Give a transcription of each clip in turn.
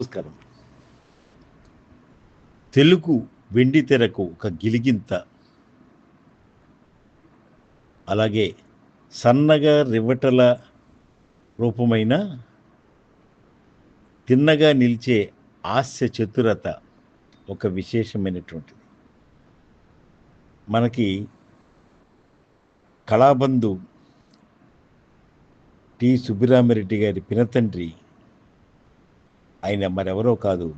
నమస్కారం. తెలుగు వెండి తెరకు ఒక గిలిగింత. అలాగే సన్నగా రివటల రూపమైన తిన్నగా నిలిచే హాస్య చతురత ఒక విశేషమైనటువంటిది. మనకి కళాబంధు టి సుబ్బిరామిరెడ్డి గారి పినతండ్రి ఆయన మరెవరో కాదు.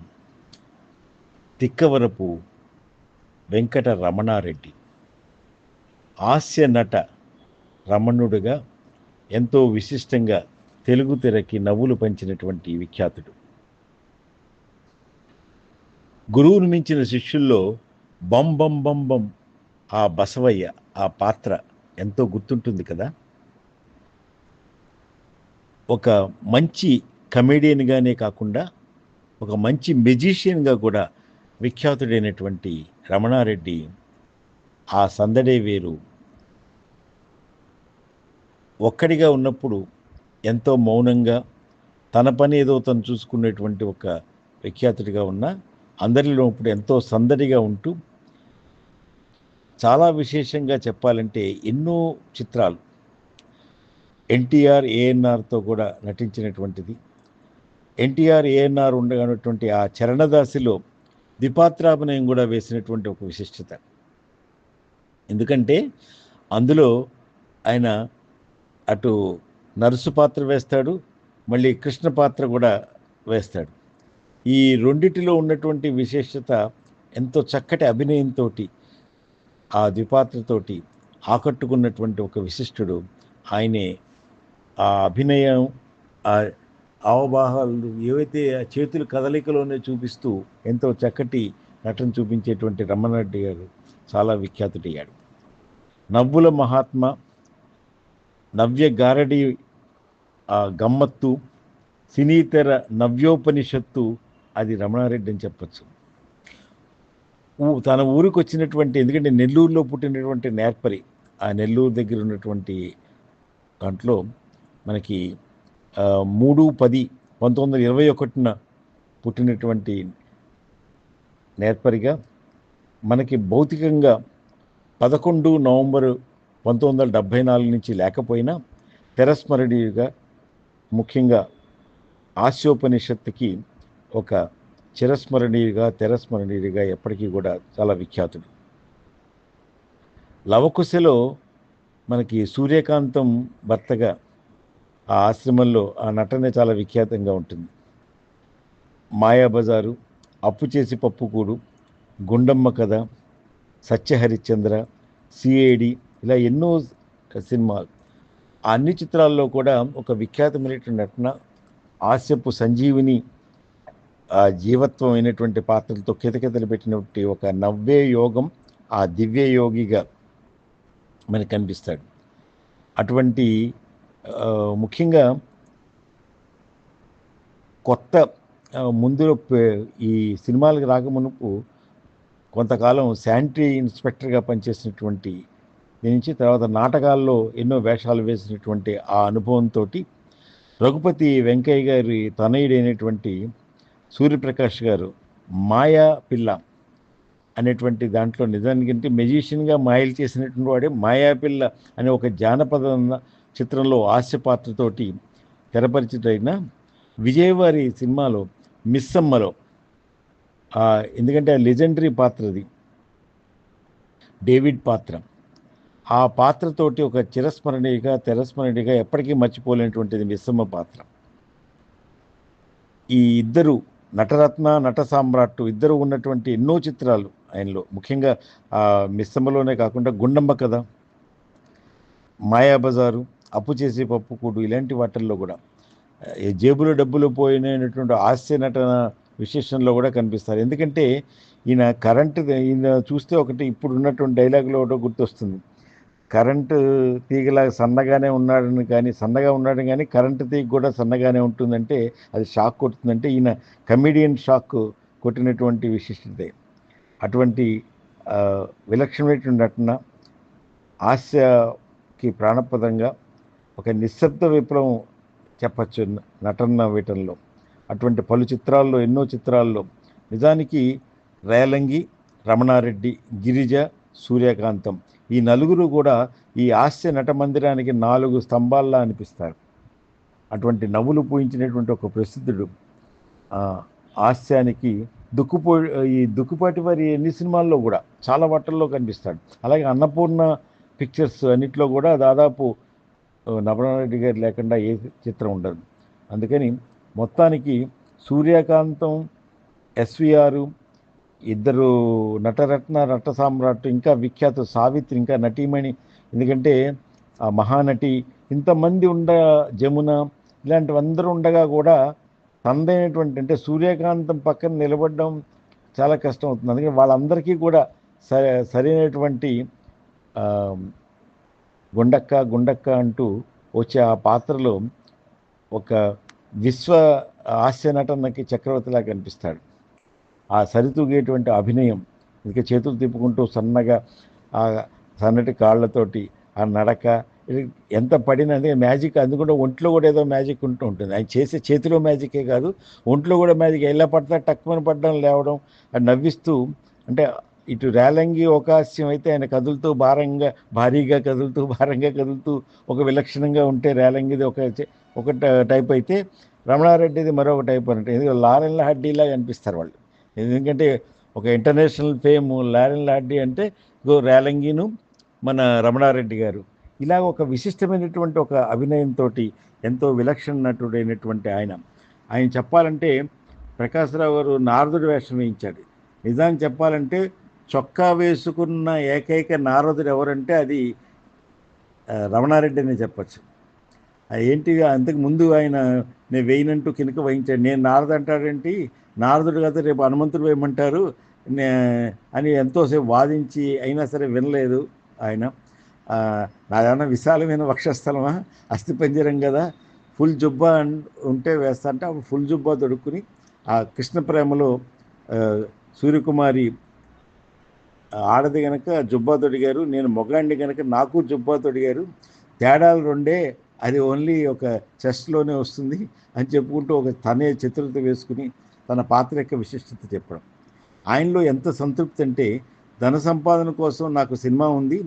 తిక్కవరపు వెంకట రమణారెడ్డి హాస్య నట రమణుడుగా ఎంతో విశిష్టంగా తెలుగు తెరకి నవ్వులు పంచినటువంటి విఖ్యాతుడు. గురువును మించిన శిష్యుల్లో బం బం బం బం ఆ బసవయ్య ఆ పాత్ర ఎంతో గుర్తుంటుంది కదా? ఒక మంచి కమెడియన్గానే కాకుండా ఒక మంచి మెజిషియన్గా కూడా విఖ్యాతుడైనటువంటి రమణారెడ్డి ఆ సందడే వేరు. ఒక్కడిగా ఉన్నప్పుడు ఎంతో మౌనంగా తన పని ఏదో తను చూసుకునేటువంటి ఒక విఖ్యాతుడిగా ఉన్న అందరిలో ఇప్పుడు ఎంతో సందడిగా ఉంటూ చాలా విశేషంగా చెప్పాలంటే ఎన్నో చిత్రాలు. ఎన్టీఆర్ ఏఎన్ఆర్తో కూడా నటించినటువంటిది. ఎన్టీఆర్ ఏఎన్ఆర్ ఉండగనటువంటి ఆ చరణదాసిలో ద్విపాత్రాభినయం కూడా వేసినటువంటి ఒక విశిష్టత. ఎందుకంటే అందులో ఆయన అటు నర్సు పాత్ర వేస్తాడు మళ్ళీ కృష్ణ పాత్ర కూడా వేస్తాడు. ఈ రెండిటిలో ఉన్నటువంటి విశేషత ఎంతో చక్కటి అభినయంతో ఆ ద్విపాత్రతోటి ఆకట్టుకున్నటువంటి ఒక విశిష్టుడు. ఆయనే ఆ అభినయం ఆ అవబాహాలు ఏవైతే ఆ చేతుల కదలికలోనే చూపిస్తూ ఎంతో చక్కటి నటన చూపించేటువంటి రమణారెడ్డి గారు చాలా విఖ్యాతుడయ్యాడు. నవ్వుల మహాత్మ నవ్య గారడి ఆ గమ్మత్తు సినీతర నవ్యోపనిషత్తు అది రమణారెడ్డి అని చెప్పచ్చు. తన ఊరికి వచ్చినటువంటి ఎందుకంటే నెల్లూరులో పుట్టినటువంటి నేర్పరి ఆ నెల్లూరు దగ్గర ఉన్నటువంటి దాంట్లో మనకి మూడు పది పంతొమ్మిది వందల ఇరవై ఒకటిన పుట్టినటువంటి నేర్పరిగా మనకి భౌతికంగా పదకొండు నవంబరు పంతొమ్మిది వందల డెబ్భై నాలుగు నుంచి లేకపోయినా తెరస్మరణీయుగా ముఖ్యంగా ఆస్యోపనిషత్తుకి ఒక చిరస్మరణీయుగా తెరస్మరణీయుడిగా ఎప్పటికీ కూడా చాలా విఖ్యాతుడు. లవకుశలో మనకి సూర్యకాంతం భర్తగా ఆ ఆశ్రమంలో ఆ నటన చాలా విఖ్యాతంగా ఉంటుంది. మాయాబజారు అప్పు చేసి పప్పుకూడు గుండమ్మ కథ సత్యహరిశ్చంద్ర సిఐడి ఇలా ఎన్నో సినిమాలు. అన్ని చిత్రాల్లో కూడా ఒక విఖ్యాతమైనటువంటి నటన హాస్యపు సంజీవిని ఆ జీవత్వం అయినటువంటి పాత్రలతో కితకితలు పెట్టినటువంటి ఒక నవ్వే యోగం ఆ దివ్య యోగిగా మనకు కనిపిస్తాడు. అటువంటి ముఖ్యంగా కొత్త ముందు ఈ సినిమాలకు రాకమునుపు కొంతకాలం శానిటరీ ఇన్స్పెక్టర్గా పనిచేసినటువంటి దీని నుంచి తర్వాత నాటకాల్లో ఎన్నో వేషాలు వేసినటువంటి ఆ అనుభవంతో రఘుపతి వెంకయ్య గారి తనయుడైనటువంటి సూర్యప్రకాష్ గారు మాయా పిల్ల అనేటువంటి దాంట్లో నిజానికంటే మెజిషియన్గా మాయలు చేసినటువంటి వాడే మాయాపిల్ల అనే ఒక జానపద చిత్రంలో హాస్య పాత్రతోటి తెరపరిచిటైన విజయవారి సినిమాలో మిస్సమ్మలో ఎందుకంటే ఆ లెజెండరీ పాత్రది డేవిడ్ పాత్ర. ఆ పాత్రతోటి ఒక చిరస్మరణీయగా తెరస్మరణీయగా ఎప్పటికీ మర్చిపోలేనటువంటిది మిస్సమ్మ పాత్ర. ఈ ఇద్దరు నటరత్న నట సామ్రాట్ ఇద్దరు ఉన్నటువంటి ఎన్నో చిత్రాలు ఆయనలో. ముఖ్యంగా మిస్సమ్మలోనే కాకుండా గుండమ్మ కథ మాయాబజారు అప్పు చేసే పప్పుకూడు ఇలాంటి వాటిల్లో కూడా ఏ జేబులో డబ్బులు పోయినటువంటి హాస్య నటన విశేషంలో కూడా కనిపిస్తారు. ఎందుకంటే ఈయన కరెంట్ ఈయన చూస్తే ఒకటి ఇప్పుడు ఉన్నటువంటి డైలాగులో ఒకటి గుర్తొస్తుంది. కరెంటు తీగలా సన్నగానే ఉన్నాడని కానీ సన్నగా ఉన్నాడు కానీ కరెంటు తీగ కూడా సన్నగానే ఉంటుందంటే అది షాక్ కొడుతుందంటే ఈయన కమెడియన్ షాక్ కొట్టినటువంటి విశిష్టతే. అటువంటి విలక్షణమైనటువంటి నటన హాస్యకి ప్రాణప్రదంగా ఒక నిశ్శబ్ద విప్లవం చెప్పచ్చు నటన వీటంలో అటువంటి పలు చిత్రాల్లో ఎన్నో చిత్రాల్లో. నిజానికి రేలంగి రమణారెడ్డి గిరిజ సూర్యకాంతం ఈ నలుగురు కూడా ఈ హాస్య నట మందిరానికి నాలుగు స్తంభాల్లా అనిపిస్తారు. అటువంటి నవ్వులు పూయించినటువంటి ఒక ప్రసిద్ధుడు హాస్యానికి దుక్కుపో ఈ దుక్కుపాటి వారి ఎన్ని సినిమాల్లో కూడా చాలా వాటల్లో కనిపిస్తాడు. అలాగే అన్నపూర్ణ పిక్చర్స్ అన్నిట్లో కూడా దాదాపు నవనారెడ్డి గారు లేకుండా ఏ చిత్రం ఉండదు. అందుకని మొత్తానికి సూర్యకాంతం ఎస్విఆర్ ఇద్దరు నటరత్న నట సామ్రాట్ ఇంకా విఖ్యాత సావిత్రి ఇంకా నటీమణి ఎందుకంటే ఆ మహానటి ఇంతమంది ఉండ జమున ఇలాంటివందరూ ఉండగా కూడా తనదైనటువంటి అంటే సూర్యకాంతం పక్కన నిలబడడం చాలా కష్టం అవుతుంది. అందుకని వాళ్ళందరికీ కూడా సరైనటువంటి గుండక్క గుండక్క అంటూ వచ్చే ఆ పాత్రలో ఒక విశ్వ హాస్య నటనకి చక్రవర్తిలా కనిపిస్తాడు. ఆ సరితూగేటువంటి అభినయం ఇంకా చేతులు తిప్పుకుంటూ సన్నగా ఆ సన్నటి కాళ్ళతోటి ఆ నడక ఎంత పడినా అంటే మ్యాజిక్ అందుకుంటే ఒంట్లో కూడా ఏదో మ్యాజిక్ ఉంటూ ఉంటుంది. ఆయన చేసే చేతిలో మ్యాజికే కాదు ఒంట్లో కూడా మ్యాజిక్. ఎలా పడతా టక్కుమని పడడం లేవడం అది నవ్విస్తూ అంటే ఇటు రేలంగి ఓకాస్యం అయితే ఆయన కదులుతూ భారంగా భారీగా కదులుతూ భారంగా కదులుతూ ఒక విలక్షణంగా ఉంటే రేలంగిది ఒక ఒక టైప్ అయితే రమణారెడ్డిది మరొక టైప్ అంటే ఎందుకంటే లారెన్ల హడ్డీలా కనిపిస్తారు వాళ్ళు. ఎందుకంటే ఒక ఇంటర్నేషనల్ ఫేమ్ లారెన్ లాడ్డీ అంటే గో రేలంగిను మన రమణారెడ్డి గారు. ఇలా ఒక విశిష్టమైనటువంటి ఒక అభినయంతో ఎంతో విలక్షణ నటుడైనటువంటి ఆయన. ఆయన చెప్పాలంటే ప్రకాశ్రావు గారు నారదుడి వేషం వేయించాడు నిజానికి చెప్పాలంటే చొక్కా వేసుకున్న ఏకైక నారదుడు ఎవరంటే అది రమణారెడ్డి అనే చెప్పచ్చు. ఏంటి అంతకు ముందు ఆయన నేను వేయనంటూ కినుక వహించాడు. నేను నారదు అంటాడేంటి? నారదుడు కదా రేపు హనుమంతుడు వేయమంటారు. నే- అని ఎంతోసేపు వాదించి అయినా సరే వినలేదు ఆయన. నాదేమన్నా విశాలమైన వక్షస్థలమా? అస్థిపంజరం కదా. ఫుల్ జుబ్బా ఉంటే వేస్తా అంటే అప్పుడు ఫుల్ జుబ్బా దొడుక్కుని ఆ కృష్ణ ప్రేమలో సూర్యకుమారి ఆడది గనక జుబ్బా తొడిగారు నేను మొగాండి గనక నాకు జుబ్బా తొడిగారు తేడాలు రెండే అది ఓన్లీ ఒక చెస్ట్లోనే వస్తుంది అని చెప్పుకుంటూ ఒక తనే చిత్రత వేసుకుని తన పాత్ర యొక్క విశిష్టత చెప్పడం. ఆయనలో ఎంత సంతృప్తి అంటే ధన సంపాదన కోసం నాకు సినిమా ఉంది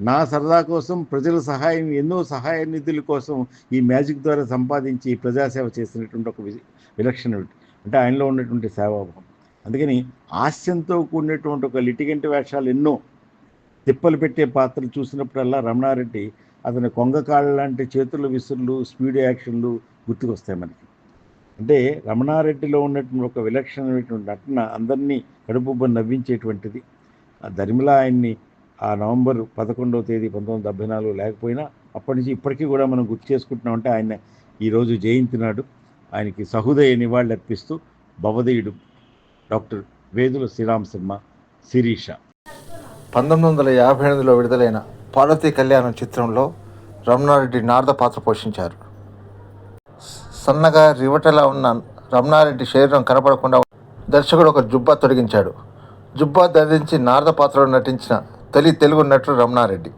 నా సరదా కోసం ప్రజల సహాయం ఎన్నో సహాయ నిధుల కోసం ఈ మ్యాజిక్ ద్వారా సంపాదించి ప్రజాసేవ చేసినటువంటి ఒక వి- విలక్షణ. అంటే ఆయనలో ఉన్నటువంటి సేవాభావం. అందుకని హాస్యంతో కూడినటువంటి ఒక లిటిగెంట్ వేషాలు ఎన్నో తిప్పలు పెట్టే పాత్రలు చూసినప్పుడల్లా రమణారెడ్డి అతని కొంగకాళ్ళ లాంటి చేతుల విసురులు స్పీడ్ యాక్షన్లు గుర్తుకొస్తాయి మనకి. అంటే రమణారెడ్డిలో ఉన్నటువంటి ఒక విలక్షణమైనటువంటి నటన అందరినీ కడుపుబ్బ నవ్వించేటువంటిది. ఆ దరిమిలా ఆయన్ని ఆ నవంబర్ పదకొండవ తేదీ పంతొమ్మిది డెబ్బై నాలుగు లేకపోయినా అప్పటి నుంచి ఇప్పటికీ కూడా మనం గుర్తు చేసుకుంటున్నామంటే ఆయన ఈరోజు జయంతి నాడు ఆయనకి సహృదయ నివాళులు అర్పిస్తూ భవదేయుడు డాక్టర్ వేదుల శ్రీరామ్ శర్మ శిరీష. పంతొమ్మిది వందల యాభై ఎనిమిదిలో విడుదలైన పార్వతీ కళ్యాణం చిత్రంలో రమణారెడ్డి నారద పాత్ర పోషించారు. సన్నగా రివటలా ఉన్న రమణారెడ్డి శరీరం కనపడకుండా దర్శకుడు ఒక జుబ్బా తొడిగించాడు. జుబ్బా ధరించి నారద పాత్రలో నటించిన తొలి తెలుగు నటుడు రమణారెడ్డి.